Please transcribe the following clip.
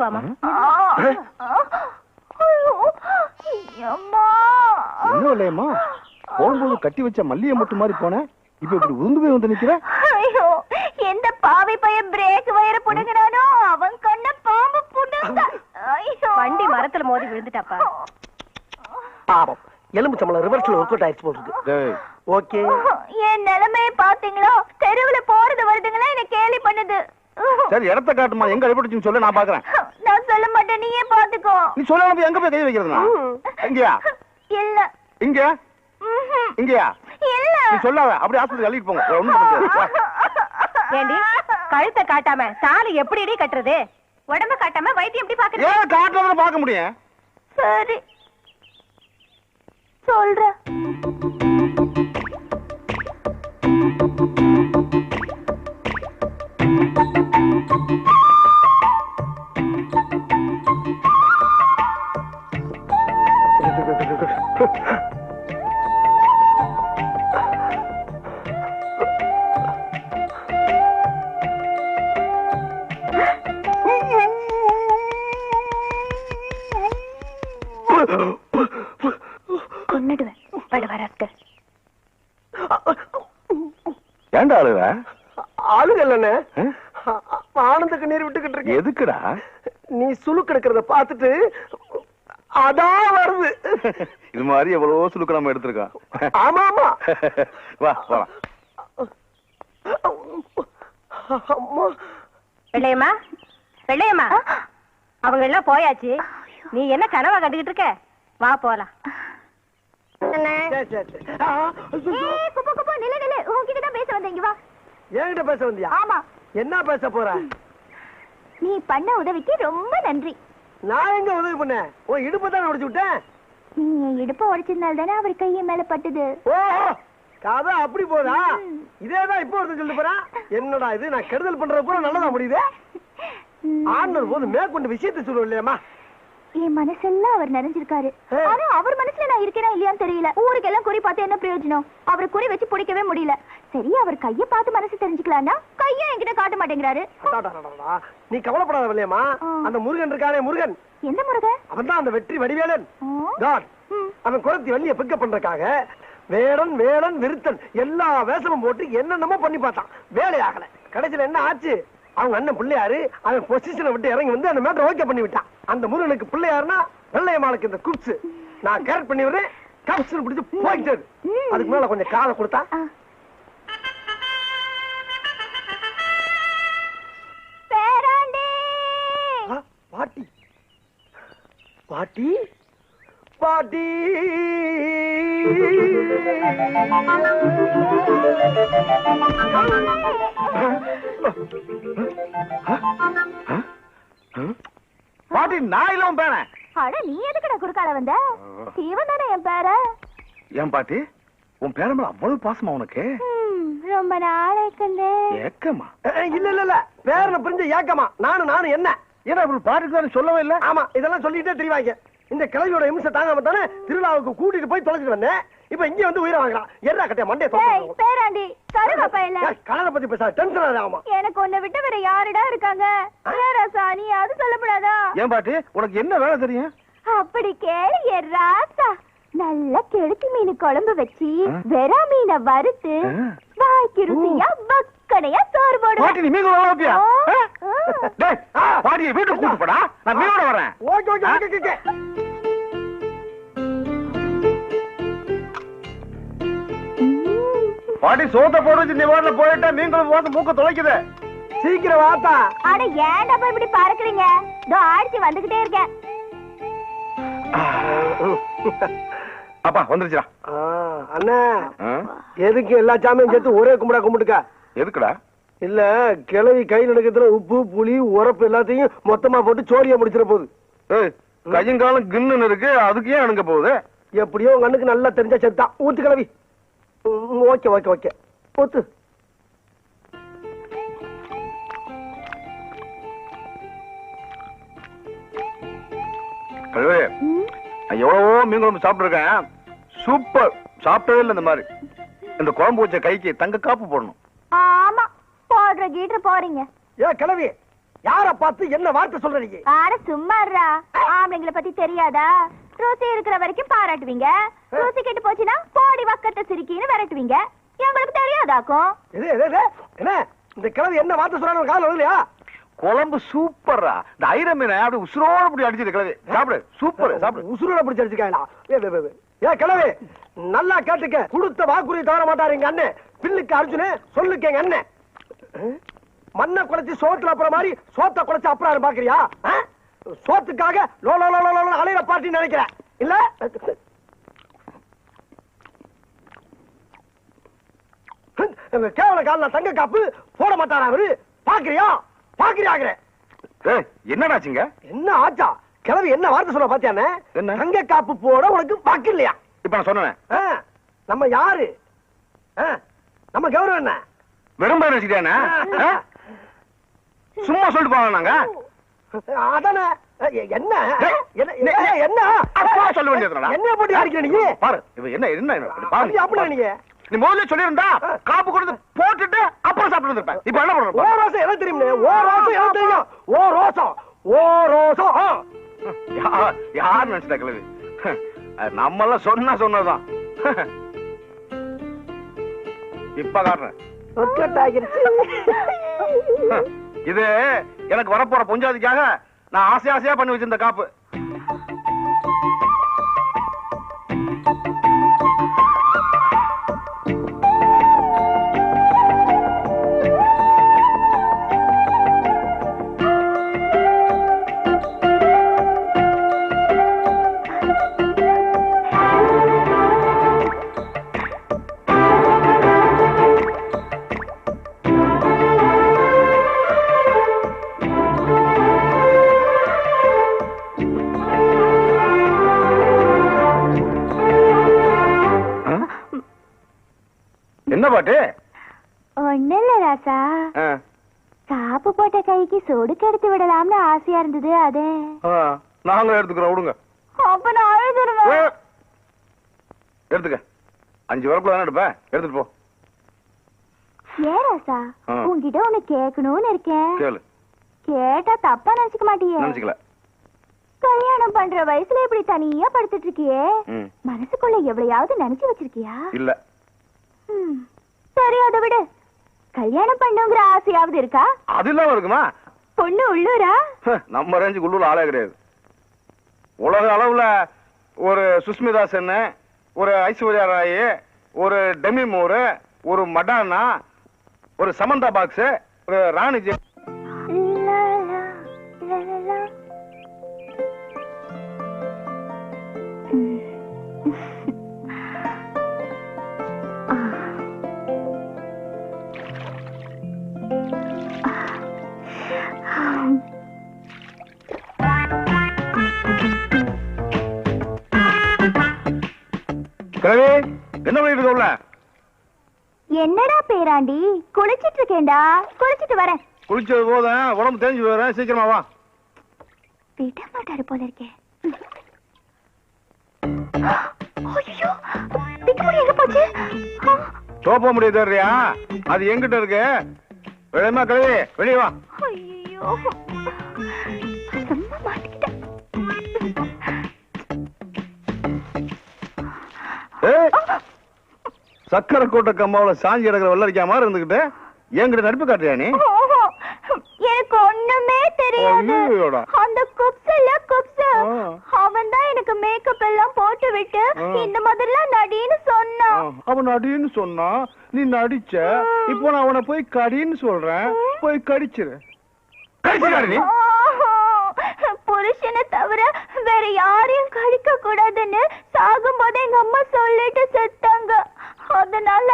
வாமா அம்மா ஒண்ணும் இல்லையம்மா. போகும்போது கட்டி வச்ச மல்லிகை மொட்டு மாதிரி போனேன் இப்ப இப்படி உருந்து போய் வந்து நிக்கிற? ஐயோ. எந்த பாவை பையன் பிரேக் வயர புடுங்கினானோ அவன் கண்ண பாம்பு புடுங்க வண்டி மரத்துல மோதி விழுந்துட்டாப்பா. பாவம். எலும்பு சம்பளம் ரிவர்ஸ்ல ஒர்க் அவுட் ஆயிடுச்சு போட்டுருக்கு டேய். ஓகே. என் நிலைமையை பாத்தீங்களா தெருவுல போறது வருதுங்களா? என்ன கேலி பண்ணுது. சரி இடத்த காட்டுமா. எங்க அடிபட்டுச்சுன்னு சொல்ல நான் பாக்குறேன் நான் சொல்ல மாட்டேன். நீயே பாத்துக்கோ நீ சொல்லாம போய் எங்க போய் கை வைக்கிறதுனா எங்கயா இல்ல. இங்க. இங்கயா? இல்ல. நீ சொல்லாத. அப்படியே ஆஸ்பத்திரி அள்ளிட்டு போங்க. ஒண்ணும் பண்ண முடியாது. ஏண்டி கழுத்தை காட்டாம தாலி எப்படி கட்டுறது? உடம்ப காட்டாம வைத்தியம் எப்படி பாக்குறது ஏன் காட்டுறத பார்க்க முடியும்? சரி. சொல்றேன் கொன்னுடுவேன். படு ஏன்டா? ஆனந்த கண்ணீர் விட்டுக்கிட்டு எதுக்குடா? நீ சுழுக்கு பார்த்துட்டு அதான் வருது. இது மாதிரி எவ்வளவோ சுலுக்கு நம்ம எடுத்திருக்கோம். ஆமா ஆமா. வா போலாம். அம்மா. வெள்ளையம்மா வெள்ளையம்மா. அவங்க எல்லாம் போயாச்சு. நீ என்ன கனவா கண்டுகிட்டு இருக்க? வா போலாம். குப்பா குப்பா. நில நில தான் பேச வந்தேன். இங்க வா. என்கிட்ட பேச வந்தியா? ஆமா. என்ன பேச போற? நீ பண்ண உதவிக்கு ரொம்ப நன்றி. நான் எங்க உதவி பண்ணேன் உன் இடுப்பு தான் உடைச்சு விட்டேன் நீ என் இடுப்ப உடைச்சதுனால தானே அவர் கையை மேல பட்டுது. ஓஹோ கதை அப்படி போதா? இதேதான் இப்போ ஒருத்தன் சொல்லிட்டு போறான் என்னடா இது? நான் கெடுதல் பண்றது பூரா நல்லதா முடியுது? ம். ஆண்டவர் போது மேற்கொண்டு விஷயத்தை சொல்லுவோம் இல்லையாமா என் மனசெல்லாம் அவர் நிறைஞ்சிருக்காரு. ஆனா அவர் மனசுல நான் இருக்கேனா இல்லையான்னு தெரியல. ஊருக்கெல்லாம் குறி பார்த்து என்ன பிரயோஜனம்? அவரை குறி வச்சு பிடிக்கவே முடியல. சரி அவர் கைய பார்த்து மனசு தெரிஞ்சுக்கலாம்னா கைய என்கிட்ட காட்ட மாட்டேங்கிறாரு. நீ கவலைப்படாத இல்லையாமா ஆ. அந்த முருகன் இருக்கானே முருகன். எந்த முருகன்? அவன் தான் அந்த வெற்றி வடிவேலன். அவன் குளத்தி வள்ளிய பிக்கப் பண்றதுக்காக வேடன் வேடன் விருத்தன் எல்லா வேஷமும் போட்டு என்னென்னமோ பண்ணி பார்த்தான். வேலையாகல. கடைசியில என்ன ஆச்சு? அவங்க அண்ணன் பிள்ளையாரு அவன் பொசிஷனை விட்டு இறங்கி வந்து அந்த மேட்டர் ஓகே பண்ணி விட்டான். அந்த முருகனுக்கு பிள்ளையாருன்னா வெள்ளையம்மாளுக்கு இந்த குப்ஸ் நான் கரெக்ட் பண்ணி விடுறேன். கப்ஸ் பிடிச்சு போயிட்டது ம். அதுக்கு மேல கொஞ்சம் காதை கொடுத்தா? பாட்டி. பாட்டி? பாட்டி. பாட்டி நான் இல்லாம பேனேன் அட நீ எதுக்குடா குறுக்கால வந்த? இவன் தானே என் பேர? ஏன் பாட்டி? உன் பேரம்பல அவ்வளவு பாசமா உனக்கு? ம், ரொம்ப நாளைக்குந்தே ஏக்கமா. இல்ல இல்ல இல்ல. பேரனை பிரிஞ்ச ஏக்கமா? நானும் நானும் என்ன? ஏன்னா இவ்வளவு பாட்டுக்கு சொல்லவே இல்ல. ஆமா இதெல்லாம் சொல்லிட்டே தெரியவாங்க இந்த கிழவியோட இம்சை தாங்காம தானே திருவிழாவுக்கு கூட்டிட்டு போய் தொலைச்சிட்டு வந்தேன். இப்ப இங்க வந்து உயிரை வாங்கலாம் எறா கட்டிய மண்டைய ஏய் பேராண்டி கருகப்பா இல்ல. கலரை பத்தி பேச டென்ஷன் ஆகாமா எனக்கு உன்னை விட்டு வேற யாருடா இருக்காங்க? ஏன் ராசா நீ அது சொல்லக்கூடாதா? ஏன் பாட்டி உனக்கு என்ன வேலை தெரியும்? அப்படி கேளு என் ராசா. நல்ல கெளுத்தி மீன் குழம்பு வச்சு? வெறா மீனை வறுத்து. வாய்க்கு ருசியா வக்கனையா சோறு பாட்டி போடுவேன் நீ மீன் ஆ. டேய் பாட்டியை வீட்டுக்கு கூட்டு போடா. நான் மீனோட வரேன் ஓகே ஓகே ஓகே ஓகே பாட்டி சோத்த போட்டு வச்சு நீ வாட்டில போயிட்டா மீன்களும் போட்டு மூக்க தொலைக்குது. சீக்கிரம் வாத்தா. அட ஏன்டா போய் இப்படி பறக்குறீங்க? இதோ ஆடிச்சு வந்துகிட்டே இருக்கேன். அப்பா வந்துருச்சுடா. அண்ணா? எதுக்கு எல்லா சாமியும் சேர்த்து ஒரே கும்பிடா கும்பிட்டுக்க? எதுக்குடா? இல்ல கிழவி கை நடக்கிறதுல உப்பு புளி உரப்பு எல்லாத்தையும் மொத்தமா போட்டு சோரியா முடிச்சிட போகுது. ஏய் கையும் காலம் கின்னு இருக்கு அதுக்கு ஏன் அணுங்க போகுது? எப்படியோ உங்க அண்ணுக்கு நல்லா தெரிஞ்சா செத்தான் ஊத்து கிழவி ம், ஓகே ஓகே ஓகே. ஊத்து. கழுவே. எவ்வளவோ மீன் குழம்பு சாப்பிட்டுருக்கேன். சூப்பர். சாப்பிட்டதே இல்லை இந்த மாதிரி. இந்த குழம்பு வச்ச கைக்கு தங்க காப்பு போடணும். கீட்டர் போறீங்க. ஏ கிளவி யார பார்த்து என்ன வார்த்தை சொல்ற நீ? ஆட சும்மாறா ஆம்பளைங்களை பத்தி தெரியாதா? ருசி இருக்கிற வரைக்கும் பாராட்டுவீங்க. ருசி கெட்டு போச்சுன்னா கோடி வக்கத்தை சிரிக்கின்னு விரட்டுவீங்க. எங்களுக்கு தெரியாதாக்கும்? என்ன? இந்த கிளவி என்ன வார்த்தை சொல்றாங்க காதல் வரலையா குழம்பு சூப்பர்ரா. இந்த ஐர மீனை அப்படி உசுரோட அப்படி அடிச்சிட்டு கிளவி சாப்பிடு சூப்பர் சாப்பிடு. உசுரோட பிடிச்சு அடிச்சுக்காங்களா ஏ, கிளவி நல்லா கேட்டுக்க. கொடுத்த வாக்குறுதி தவற மாட்டாரு எங்க அண்ணன். பில்லுக்கு அர்ஜுனு சொல்லுக்க எங்க அண்ணன்? மண்ணை குலைச்சு சோத்துல அப்புறம் மாதிரி சோத்தை குலைச்சு அப்புறம் பாக்குறியா? சோத்துக்காக லோ லோ லோ லோ லோ அலையிற பார்ட்டி நினைக்கிறேன் இல்ல? கேவல கால தங்க காப்பு போட மாட்டாரா அவரு? பாக்குறியா? பாக்குறியாங்கிற என்னடாச்சுங்க என்ன ஆச்சா? கிளவி என்ன வார்த்தை சொல்ல பாத்தியானே? தங்க காப்பு போட உனக்கு வாக்கு இல்லையா? இப்ப நான் சொன்னேன். நம்ம யாரு? நம்ம கௌரவம் என்ன? வெறும் பயிர் வச்சுக்கிட்டானே சும்மா சொல்லிட்டு போவாங்க நாங்க? அதானே. என்ன? என்ன அப்பா சொல்ல வேண்டியதுடா. என்ன போட்டு அடிக்கிற நீ? பாரு. என்ன என்ன? பாரு. அப்படி நீங்க? நீ முதல்ல சொல்லியிருந்தா காப்பு கொடுத்து போட்டுட்டு அப்புறம் சாப்பிட்டு இருப்பேன் இப்ப என்ன ஓ ரோசம் எனக்கு தெரியும் ஓ ரோசம் எனக்கு தெரியும். ஓ ரோசம் ஓ ரோசம் யார் நினைச்சிட்டா கிழவி நம்மெல்லாம் சொன்னா சொன்னதுதான். இப்ப காட்டுறேன். இது எனக்கு வரப்போற பொஞ்சாதிக்காக நான் ஆசை ஆசையா பண்ணி வச்சிருந்த காப்பு. என்ன பாட்டு? ஒண்ணு இல்ல ராசா. காப்பு போட்ட கைக்கு சொடு கெடுத்து விடலாம்னு ஆசையா இருந்தது அதே. ஆ, நாங்களும் எடுத்துக்கிறோம் விடுங்க. அப்ப நான் அழுதுருவேன். எடுத்துக்க. அஞ்சு வரப்புல தானே எடுப்ப எடுத்துட்டு போ. ராசா. உன்கிட்ட ஒண்ணு கேட்கணும்னு இருக்கேன். கேளு. கேட்டா தப்பா நினைச்சுக்க மாட்டியே. நினைச்சுக்கல. கல்யாணம் பண்ற வயசுல இப்படி தனியா படுத்துட்டு இருக்கியே. மனசுக்குள்ள எவ்வளையாவது நினைச்சு வச்சிருக்கியா? இல்ல. சரி அதை விடு. கல்யாணம் பண்ணுங்கிற ஆசையாவது இருக்கா? அது இல்லாம இருக்குமா பொண்ணு உள்ளூரா? நம்ம ரேஞ்சுக்கு உள்ளூர் ஆளே கிடையாது. உலக அளவுல ஒரு சுஸ்மிதா சென் ஒரு ஐஸ்வர்யா ராய் ஒரு டெமி மூர் ஒரு மடானா ஒரு சமந்தா பாக்ஸ் ஒரு ராணி கிழவி என்ன பண்ணிட்டு உள்ள? என்னடா பேராண்டி? குளிச்சிட்டு இருக்கேன்டா. குளிச்சிட்டு வரேன். குளிச்சது போதும். உடம்பு தேஞ்சு போயிடுறேன் சீக்கிரமா வா. விட மாட்டாரு போல இருக்கே. ஐயோ பிக்குமுடி எங்க போச்சு? ஆ, தோப்ப முடியாது அது எங்கிட்ட இருக்கு. வெளியமா கிழவி வெளியே வா. ஐயோ சக்கரை கோட்டை கம்மாவுல சாஞ்சி கிடக்கிற வெள்ளரிக்கா மாதிரி இருந்துகிட்டு என்கிட்ட நடிப்பு காட்டுறியா நீ? எனக்கு ஒண்ணுமே தெரியாது. அந்த குப்ஸ் இல்ல குப்ஸ் ஆ. அவன் தான் எனக்கு மேக்கப் எல்லாம் போட்டு விட்டு. இந்த மாதிரிலாம் நடின்னு சொன்னான். அவன் நடின்னு சொன்னா நீ நடிச்ச இப்போ நான் அவனை போய் கடின்னு சொல்றேன். போய் கடிச்சிரு. கடிச்சிரு நீ? புருஷனை தவிர வேற யாரையும் கழிக்க கூடாதுன்னு சாகும் போது எங்க அம்மா சொல்லிட்டு செத்தாங்க. அதனால